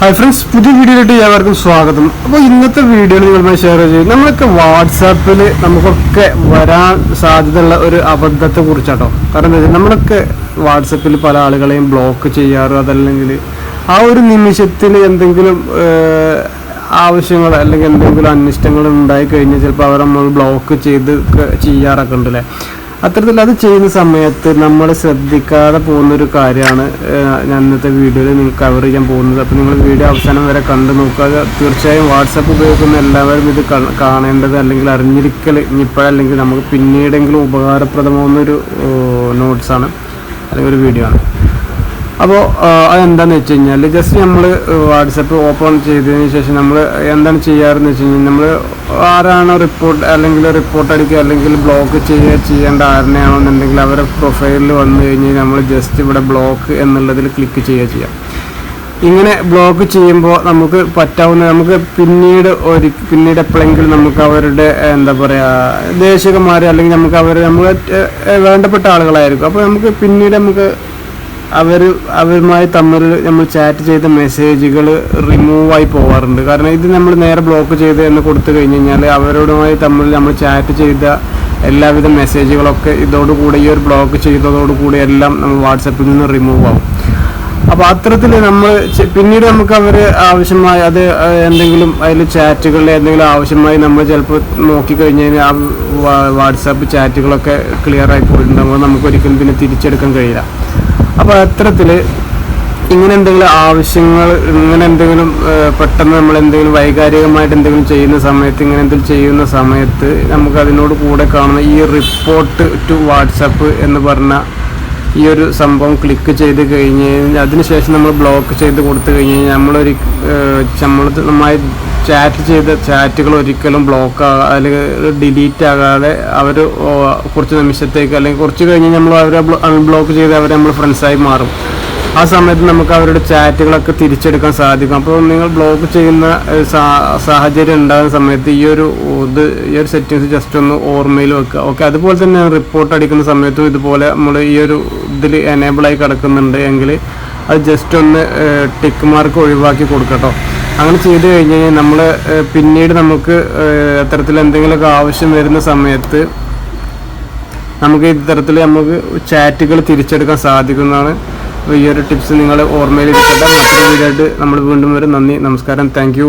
Hi friends പുതിയ വീഡിയോയിലോട്ട് ഏവർക്കും സ്വാഗതം. അപ്പോൾ ഇന്നത്തെ വീഡിയോ നിങ്ങളുമായി ഷെയർ ചെയ്യും നമ്മളൊക്കെ വാട്സാപ്പിൽ നമുക്കൊക്കെ വരാൻ സാധ്യതയുള്ള ഒരു അബദ്ധത്തെ കുറിച്ചാട്ടോ. കാരണം എന്താ വെച്ചാൽ നമ്മളൊക്കെ വാട്സപ്പിൽ പല ആളുകളെയും ബ്ലോക്ക് ചെയ്യാറ് അതല്ലെങ്കിൽ ആ ഒരു നിമിഷത്തിൽ എന്തെങ്കിലും ആവശ്യങ്ങൾ അല്ലെങ്കിൽ എന്തെങ്കിലും അനിഷ്ടങ്ങൾ ഉണ്ടായി കഴിഞ്ഞാൽ ചിലപ്പോൾ അവർ നമ്മൾ ബ്ലോക്ക് ചെയ്ത് ചെയ്യാറൊക്കെ ചെയ്യാറൊക്കെ ഉണ്ടല്ലേ? അത്തരത്തിൽ അത് ചെയ്യുന്ന സമയത്ത് നമ്മൾ ശ്രദ്ധിക്കാതെ പോകുന്ന ഒരു കാര്യമാണ് ഞാൻ ഇന്നത്തെ വീഡിയോയിൽ നിങ്ങൾക്ക് കവർ ചെയ്യാൻ പോകുന്നത്. അപ്പോൾ നിങ്ങൾ വീഡിയോ അവസാനം വരെ കണ്ടു നോക്കുക. തീർച്ചയായും വാട്സപ്പ് ഉപയോഗിക്കുന്ന എല്ലാവരും ഇത് കാണേണ്ടത് അല്ലെങ്കിൽ അറിഞ്ഞിരിക്കൽ ഇനിയിപ്പോഴല്ലെങ്കിൽ നമുക്ക് പിന്നീടെങ്കിലും ഉപകാരപ്രദമാവുന്ന ഒരു നോട്ട്സാണ് അല്ലെങ്കിൽ ഒരു വീഡിയോ ആണ്. അപ്പോൾ അതെന്താണെന്ന് വെച്ച് കഴിഞ്ഞാൽ ജസ്റ്റ് നമ്മൾ വാട്സപ്പ് ഓപ്പൺ ചെയ്തതിന് ശേഷം നമ്മൾ എന്താണ് ചെയ്യാറെന്ന് വെച്ച് കഴിഞ്ഞാൽ നമ്മൾ ആരാണോ റിപ്പോർട്ട് അല്ലെങ്കിൽ റിപ്പോർട്ട് അടിക്കുക അല്ലെങ്കിൽ ബ്ലോക്ക് ചെയ്യുക ചെയ്യേണ്ട ആരനെയാണെന്നുണ്ടെങ്കിൽ അവരെ പ്രൊഫൈലിൽ വന്നു കഴിഞ്ഞാൽ നമ്മൾ ജസ്റ്റ് ഇവിടെ ബ്ലോക്ക് എന്നുള്ളതിൽ ക്ലിക്ക് ചെയ്യുക ചെയ്യാം. ഇങ്ങനെ ബ്ലോക്ക് ചെയ്യുമ്പോൾ നമുക്ക് പറ്റാവുന്ന നമുക്ക് പിന്നീട് ഒരു പിന്നീട് എപ്പോഴെങ്കിലും നമുക്ക് അവരുടെ എന്താ പറയുക ദേശികന്മാർ അല്ലെങ്കിൽ നമുക്ക് അവർ നമ്മൾ വേണ്ടപ്പെട്ട ആളുകളായിരിക്കും. അപ്പോൾ നമുക്ക് പിന്നീട് നമുക്ക് അവർ അവരുമായി തമ്മിൽ നമ്മൾ ചാറ്റ് ചെയ്ത മെസ്സേജുകൾ റിമൂവ് ആയി പോവാറുണ്ട്. കാരണം ഇത് നമ്മൾ നേരെ ബ്ലോക്ക് ചെയ്ത് എന്ന് കൊടുത്തു കഴിഞ്ഞ് കഴിഞ്ഞാൽ അവരോടുമായി തമ്മിൽ നമ്മൾ ചാറ്റ് ചെയ്ത എല്ലാവിധ മെസ്സേജുകളൊക്കെ ഇതോടുകൂടി ഈ ഒരു ബ്ലോക്ക് ചെയ്തതോടുകൂടി എല്ലാം നമ്മൾ വാട്സപ്പിൽ നിന്ന് റിമൂവ് ആവും. അപ്പോൾ അത്തരത്തിൽ നമ്മൾ പിന്നീട് നമുക്ക് അവർ ആവശ്യമായ അത് എന്തെങ്കിലും അതിൽ ചാറ്റുകളിൽ എന്തെങ്കിലും ആവശ്യമായി നമ്മൾ ചിലപ്പോൾ നോക്കിക്കഴിഞ്ഞ് കഴിഞ്ഞാൽ ആ വാട്സാപ്പ് ചാറ്റുകളൊക്കെ ക്ലിയർ ആയി പോയിട്ടുണ്ടാകുമ്പോൾ നമുക്ക് ഒരിക്കലും പിന്നെ തിരിച്ചെടുക്കാൻ കഴിയില്ല. അപ്പോൾ അത്തരത്തിൽ ഇങ്ങനെ എന്തെങ്കിലും ആവശ്യങ്ങൾ ഇങ്ങനെ എന്തെങ്കിലും പെട്ടെന്ന് നമ്മൾ എന്തെങ്കിലും വൈകാരികമായിട്ട് എന്തെങ്കിലും ചെയ്യുന്ന സമയത്ത് ഇങ്ങനെ എന്തെങ്കിലും ചെയ്യുന്ന സമയത്ത് നമുക്ക് അതിനോട് കൂടെ കാണുന്ന ഈ റിപ്പോർട്ട് ടു വാട്സപ്പ് എന്ന് പറഞ്ഞ ഈ ഒരു സംഭവം ക്ലിക്ക് ചെയ്ത് കഴിഞ്ഞ് കഴിഞ്ഞാൽ അതിനുശേഷം നമ്മൾ ബ്ലോക്ക് ചെയ്ത് കൊടുത്തു കഴിഞ്ഞ് കഴിഞ്ഞാൽ നമ്മളൊരു നമ്മൾ നന്നായി ചാറ്റ് ചെയ്ത ചാറ്റുകൾ ഒരിക്കലും ബ്ലോക്ക് ആകാ അല്ലെങ്കിൽ ഡിലീറ്റ് ആകാതെ അവർ കുറച്ച് നിമിഷത്തേക്ക് അല്ലെങ്കിൽ കുറച്ച് കഴിഞ്ഞ് നമ്മൾ അവരെ അൺബ്ലോക്ക് ചെയ്ത് അവരെ നമ്മൾ ഫ്രണ്ട്സായി മാറും. ആ സമയത്ത് നമുക്ക് അവരുടെ ചാറ്റുകളൊക്കെ തിരിച്ചെടുക്കാൻ സാധിക്കും. അപ്പോൾ നിങ്ങൾ ബ്ലോക്ക് ചെയ്യുന്ന സാഹചര്യം ഉണ്ടാകുന്ന സമയത്ത് ഈ ഒരു ഇത് ഈ ഒരു സെറ്റിങ്സ് ജസ്റ്റ് ഒന്ന് ഓർമ്മയിൽ വെക്കുക. ഓക്കെ അതുപോലെ തന്നെ റിപ്പോർട്ട് അടിക്കുന്ന സമയത്തും ഇതുപോലെ നമ്മൾ ഈ ഒരു ഇതിൽ എനേബിളായി കിടക്കുന്നുണ്ട് എങ്കിൽ അത് ജസ്റ്റ് ഒന്ന് ടിക്ക് മാർക്ക് ഒഴിവാക്കി കൊടുക്കട്ടോ. അങ്ങനെ ചെയ്ത് കഴിഞ്ഞ് കഴിഞ്ഞാൽ നമ്മൾ പിന്നീട് നമുക്ക് അത്തരത്തിൽ എന്തെങ്കിലുമൊക്കെ ആവശ്യം വരുന്ന സമയത്ത് നമുക്ക് ഇത്തരത്തിൽ നമുക്ക് ചാറ്റുകൾ തിരിച്ചെടുക്കാൻ സാധിക്കുന്നതാണ്. ഈ ഒരു ടിപ്സ് നിങ്ങൾ ഓർമ്മയിൽ ഇരിക്കട്ടെ മറ്റൊരു വീഡിയോ ആയിട്ട് നമ്മൾ വീണ്ടും വരും. നന്ദി നമസ്കാരം. താങ്ക്